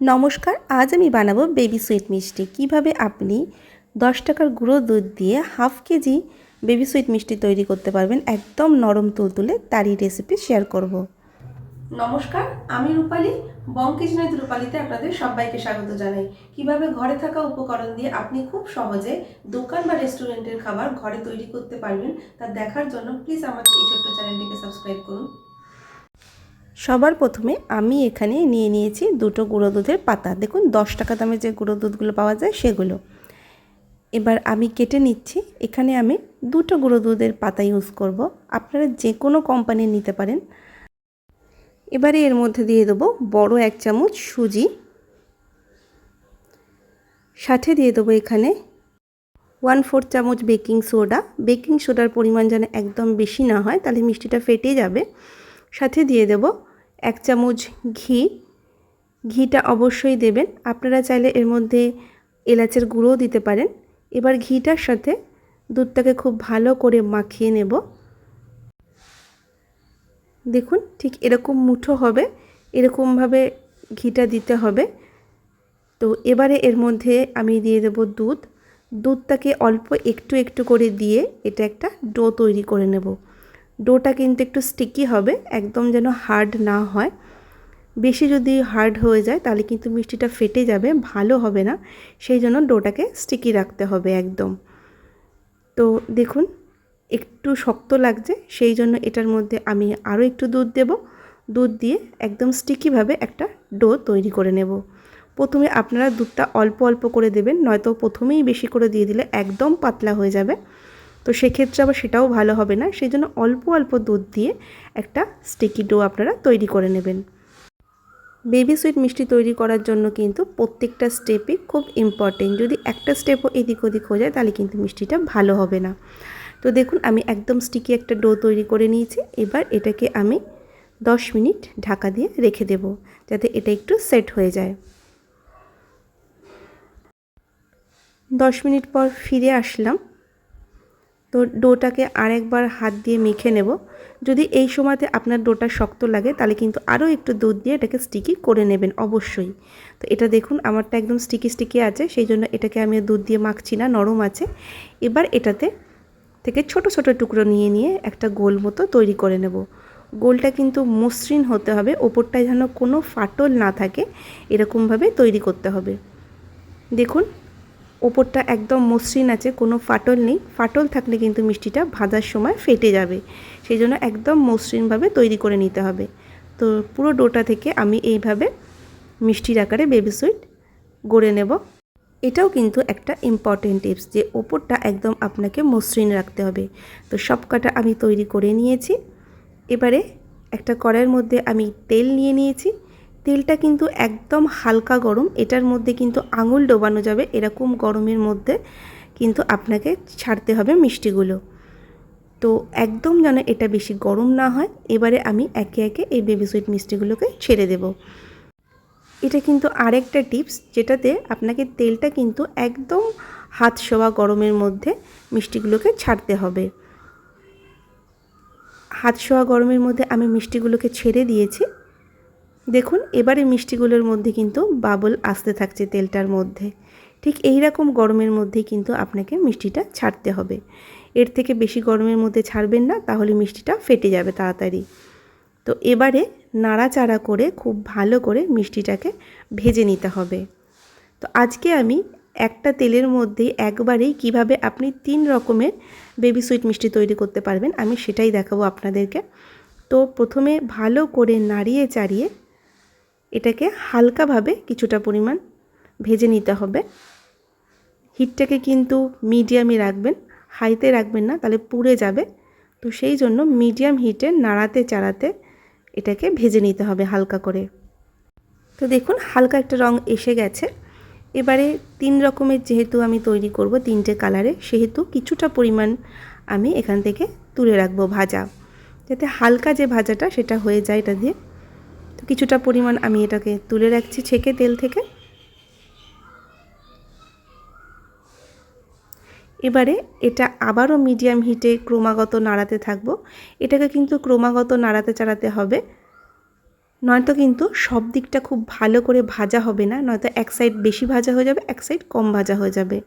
নমস্কার, আজ আমি বানাবো বেবি সুইট মিষ্টি। কীভাবে আপনি দশ টাকার গুঁড়ো দুধ দিয়ে হাফ কেজি বেবি সুইট মিষ্টি তৈরি করতে পারবেন, একদম নরম তুলতুলে, তারই রেসিপি শেয়ার করব। নমস্কার, আমি রূপালী বঙ্কিজনাথ রূপালীতে আপনাদের সবাইকে স্বাগত জানাই। কীভাবে ঘরে থাকা উপকরণ দিয়ে আপনি খুব সহজে দোকান বা রেস্টুরেন্টের খাবার ঘরে তৈরি করতে পারবেন, তা দেখার জন্য প্লিজ আমাদের এই ছোট্ট চ্যানেলটিকে সাবস্ক্রাইব করুন। সবার প্রথমে আমি এখানে নিয়ে নিয়েছি দুটো গুঁড়ো দুধের পাতা। দেখুন, দশ টাকা দামে যে গুঁড়ো দুধগুলো পাওয়া যায় সেগুলো। এবার আমি কেটে নিচ্ছি। এখানে আমি দুটো গুঁড়ো দুধের পাতা ইউজ করব। আপনারা যে কোনো কোম্পানির নিতে পারেন। এবারে এর মধ্যে দিয়ে দেবো বড় এক চামচ সুজি। সাথে দিয়ে দেবো এখানে ওয়ান ফোর চামচ বেকিং সোডা। বেকিং সোডার পরিমাণ যেন একদম বেশি না হয়, তাহলে মিষ্টিটা ফেটে যাবে। সাথে দিয়ে দেব এক চামচ ঘি। ঘিটা অবশ্যই দেবেন। আপনারা চাইলে এর মধ্যে এলাচের গুঁড়োও দিতে পারেন। এবার ঘিটার সাথে দুধটাকে খুব ভালো করে মাখিয়ে নেব। দেখুন, ঠিক এরকম মুঠো হবে। এরকমভাবে ঘিটা দিতে হবে। তো এবারে এর মধ্যে আমি দিয়ে দেব দুধ। দুধটাকে অল্প একটু একটু করে দিয়ে এটা একটা ডো তৈরি করে নেব। ডোটা কিন্তু একটু স্টিকি হবে, একদম যেন হার্ড না হয়। বেশি যদি হার্ড হয়ে যায়, তাহলে কিন্তু মিষ্টিটা ফেটে যাবে, ভালো হবে না। সেই জন্য ডোটাকে স্টিকি রাখতে হবে একদম। তো দেখুন, একটু শক্ত লাগছে, সেই জন্য এটার মধ্যে আমি আরও একটু দুধ দেব। দুধ দিয়ে একদম স্টিকিভাবে একটা ডো তৈরি করে নেব। প্রথমে আপনারা দুধটা অল্প অল্প করে দেবেন, নয়তো প্রথমেই বেশি করে দিয়ে দিলে একদম পাতলা হয়ে যাবে। তো সেক্ষেত্রে আবার সেটাও ভালো হবে না। সেই জন্য অল্প অল্প দুধ দিয়ে একটা স্টিকি ডো আপনারা তৈরি করে নেবেন। বেবি সুইট মিষ্টি তৈরি করার জন্য কিন্তু প্রত্যেকটা স্টেপই খুব ইম্পর্টেন্ট যদি একটা স্টেপও এদিক ওদিক হয়ে যায়, তাহলে কিন্তু মিষ্টিটা ভালো হবে না। তো দেখুন, আমি একদম স্টিকি একটা ডো তৈরি করে নিয়েছি। এবার এটাকে আমি দশ মিনিট ঢাকা দিয়ে রেখে দেব, যাতে এটা একটু সেট হয়ে যায়। দশ মিনিট পর ফিরে আসলাম। তো ডোটাকে আরেকবার হাত দিয়ে মেখে নেব। যদি এই সময়তে আপনার ডোটা শক্ত লাগে, তাহলে কিন্তু আরও একটু দুধ দিয়ে এটাকে স্টিকি করে নেবেন অবশ্যই। তো এটা দেখুন, আমারটা একদম স্টিকি স্টিকি আছে, সেই জন্য এটাকে আমি দুধ দিয়ে মাখছি না, নরম আছে। এবার এটাতে থেকে ছোট ছোট টুকরো নিয়ে নিয়ে একটা গোল মতো তৈরি করে নেব। গোলটা কিন্তু মসৃণ হতে হবে, ওপরটায় যেন কোনো ফাটল না থাকে, এরকমভাবে তৈরি করতে হবে। দেখুন ওপরটা একদম মসৃণ আছে, কোনো ফাটল নেই। ফাটল থাকলে কিন্তু মিষ্টিটা ভাজার সময় ফেটে যাবে। সেই জন্য একদম মসৃণভাবে তৈরি করে নিতে হবে। তো পুরো ডোটা থেকে আমি এইভাবে মিষ্টির আকারে বেবি সুইট গড়ে নেব। এটাও কিন্তু একটা ইম্পর্টেন্ট টিপস যে ওপরটা একদম আপনাকে মসৃণ রাখতে হবে। তো সব কাটা আমি তৈরি করে নিয়েছি। এবারে একটা কড়াইয়ের মধ্যে আমি তেল নিয়ে নিয়েছি। তেলটা কিন্তু একদম হালকা গরম, এটার মধ্যে কিন্তু আঙুল ডোবানো যাবে এরকম গরমের মধ্যে কিন্তু আপনাকে ছাড়তে হবে মিষ্টিগুলো। তো একদম যেন এটা বেশি গরম না হয়, এবারে আমি একে একে এই বেবি সুইট মিষ্টিগুলোকে ছেড়ে দেব। এটা কিন্তু আরেকটা টিপস, যেটাতে আপনাকে তেলটা কিন্তু একদম হাত শোয়া গরমের মধ্যে মিষ্টিগুলোকে ছাড়তে হবে। হাত শোয়া গরমের মধ্যে আমি মিষ্টিগুলোকে ছেড়ে দিয়েছি দেখুন এবারে মিষ্টিগুলোর মধ্যে কিন্তু বাবল আসতে থাকছে তেলটার মধ্যে। ঠিক এই রকম গরমের মধ্যেই কিন্তু আপনাকে মিষ্টিটা ছাড়তে হবে। এর থেকে বেশি গরমের মধ্যে ছাড়বেন না, তাহলে মিষ্টিটা ফেটে যাবে তাড়াতাড়ি। তো এবারে নাড়াচাড়া করে খুব ভালো করে মিষ্টিটাকে ভেজে নিতে হবে। তো আজকে আমি একটা তেলের মধ্যে একবারেই কীভাবে আপনি তিন রকমের বেবি সুইট মিষ্টি তৈরি করতে পারবেন, আমি সেটাই দেখাবো আপনাদেরকে। তো প্রথমে ভালো করে নাড়িয়ে চাড়িয়ে এটাকে হালকাভাবে কিছুটা পরিমাণ ভেজে নিতে হবে। হিটটাকে কিন্তু মিডিয়ামে রাখবেন, হাইতে রাখবেন না, তাহলে পুড়ে যাবে। তো সেই জন্য মিডিয়াম হিটে নাড়াতে চাড়াতে এটাকে ভেজে নিতে হবে হালকা করে। তো দেখুন, হালকা একটা রং এসে গেছে। এবারে তিন রকমের যেহেতু আমি তৈরি করব তিনটে কালারে, সেহেতু কিছুটা পরিমাণ আমি এখান থেকে তুলে রাখব ভাজা। যাতে হালকা যে ভাজাটা, সেটা হয়ে যায় এটা দিয়ে। তো কিছুটা পরিমাণ আমি এটাকে তুলে রাখছি ছেঁকে তেল থেকে। এবারে এটা আবারও মিডিয়াম হিটে ক্রমাগত নাড়াতে থাকব। এটাকে কিন্তু ক্রমাগত নাড়াতে চাড়াতে হবে। নয়তো কিন্তু সব দিকটা খুব ভালো করে ভাজা হবে না, নয়তো এক সাইড বেশি ভাজা হয়ে যাবে, এক সাইড কম ভাজা হয়ে যাবে।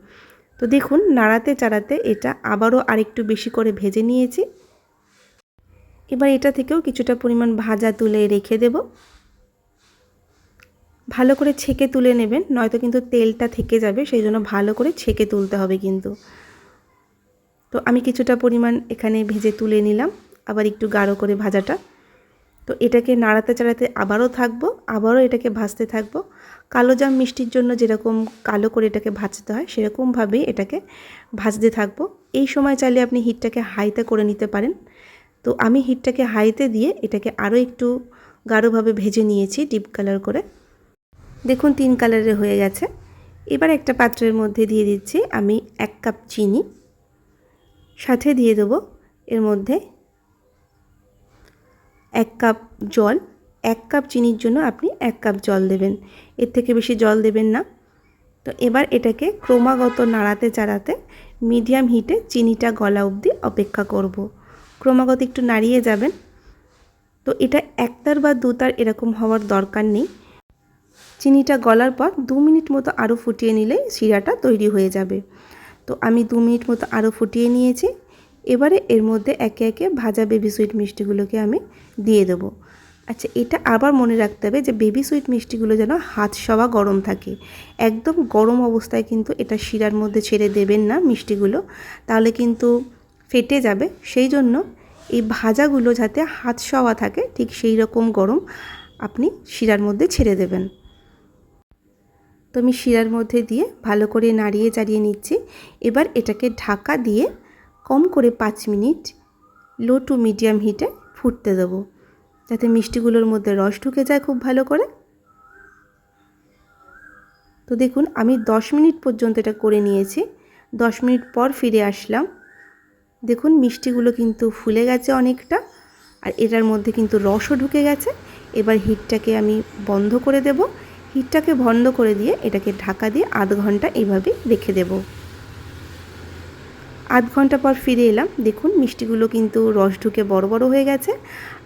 তো দেখুন, নাড়াতে চাড়াতে এটা আবারও আরেকটু বেশি করে ভেজে নিয়েছি। এবার এটা থেকেও কিছুটা পরিমাণ ভাজা তুলে রেখে দেব। ভালো করে ছেঁকে তুলে নেবেন, নয়তো কিন্তু তেলটা থেকে যাবে সেই জন্য ভালো করে ছেঁকে তুলতে হবে কিন্তু। তো আমি কিছুটা পরিমাণ এখানে ভেজে তুলে নিলাম, আবার একটু গাঢ় করে ভাজাটা। তো এটাকে নাড়াতে চাড়াতে আবারও থাকব, আবারও এটাকে ভাজতে থাকব। কালো জাম মিষ্টির জন্য যেরকম কালো করে এটাকে ভাজতে হয়, সেরকমভাবেই এটাকে ভাজতে থাকব। এই সময় চাইলে আপনি হিটটাকে হাইতে করে নিতে পারেন। তো আমি হিটটাকে হাইতে দিয়ে এটাকে আরও একটু গাঢ়ভাবে ভেজে নিয়েছি, ডিপ কালার করে। দেখুন, তিন কালারের হয়ে গেছে। এবার একটা পাত্রের মধ্যে দিয়ে দিচ্ছি আমি এক কাপ চিনি। সাথে দিয়ে দেবো এর মধ্যে এক কাপ জল। এক কাপ চিনির জন্য আপনি এক কাপ জল দেবেন। এর থেকে বেশি জল দেবেন না। তো এবার এটাকে ক্রমাগত নাড়াতে চাড়াতে মিডিয়াম হিটে চিনিটা গলা অবধি অপেক্ষা করব। ক্রমাগত একটু নাড়িয়ে যাবেন। তো এটা একতার বা দুতার এরকম হওয়ার দরকার নেই। চিনিটা গলার পর দু মিনিট মতো আরও ফুটিয়ে নিলে শিরাটা তৈরি হয়ে যাবে। তো আমি দু মিনিট মতো আরও ফুটিয়ে নিয়েছি। এবারে এর মধ্যে একে একে ভাজা বেবি সুইট মিষ্টিগুলোকে আমি দিয়ে দেবো। আচ্ছা এটা আবার মনে রাখতে হবে যে বেবি সুইট মিষ্টিগুলো যেন হাত সবা গরম থাকে। একদম গরম অবস্থায় কিন্তু এটা শিরার মধ্যে ছেড়ে দেবেন না মিষ্টিগুলো। তাহলে কিন্তু ফেটে যাবে, সেই জন্য এই ভাজাগুলো যাতে হাত সওয়া থাকে, ঠিক সেই রকম গরম আপনি শিরার মধ্যে ছেড়ে দেবেন। তো আমি শিরার মধ্যে দিয়ে ভালো করে নাড়িয়ে চাড়িয়ে নিচ্ছি। এবার এটাকে ঢাকা দিয়ে কম করে পাঁচ মিনিট লো টু মিডিয়াম হিটে ফুটতে দেবো, যাতে মিষ্টিগুলোর মধ্যে রস ঢুকে যায় খুব ভালো করে। তো দেখুন, আমি দশ মিনিট পর্যন্ত এটা করে নিয়েছি। দশ মিনিট পর ফিরে আসলাম। দেখুন, মিষ্টিগুলো কিন্তু ফুলে গেছে অনেকটা, আর এটার মধ্যে কিন্তু রসও ঢুকে গেছে। এবার হিটটাকে আমি বন্ধ করে দেব। হিটটাকে বন্ধ করে দিয়ে এটাকে ঢাকা দিয়ে আধ ঘণ্টা এইভাবে রেখে দেবো। আধ ঘণ্টা পর ফিরে এলাম। দেখুন, মিষ্টিগুলো কিন্তু রস ঢুকে বড় বড় হয়ে গেছে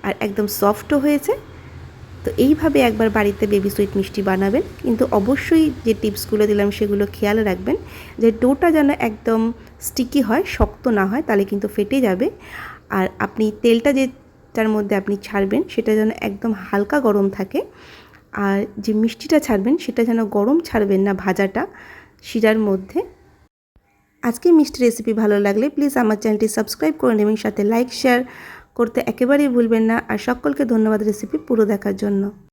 আর একদম সফটও হয়েছে। তো এইভাবে একবার বাড়িতে বেবি সুইট মিষ্টি বানাবেন। কিন্তু অবশ্যই যে টিপসগুলো দিলাম সেগুলো খেয়াল রাখবেন, যে ডোটা যেন একদম স্টিকি হয়, শক্ত না হয়, তাহলে কিন্তু ফেটে যাবে। আর আপনি তেলটা যেটার মধ্যে আপনি ছাড়বেন, সেটা যেন একদম হালকা গরম থাকে। আর যে মিষ্টিটা ছাড়বেন, সেটা যেন গরম ছাড়বেন না ভাজাটা শিরার মধ্যে। আজকে মিষ্টি রেসিপি ভালো লাগলে প্লিজ আমার চ্যানেলটি সাবস্ক্রাইব করে নেবেন, সাথে লাইক শেয়ার করতে একেবারেই ভুলবেন না। আর সকলকে ধন্যবাদ রেসিপি পুরো দেখার জন্য।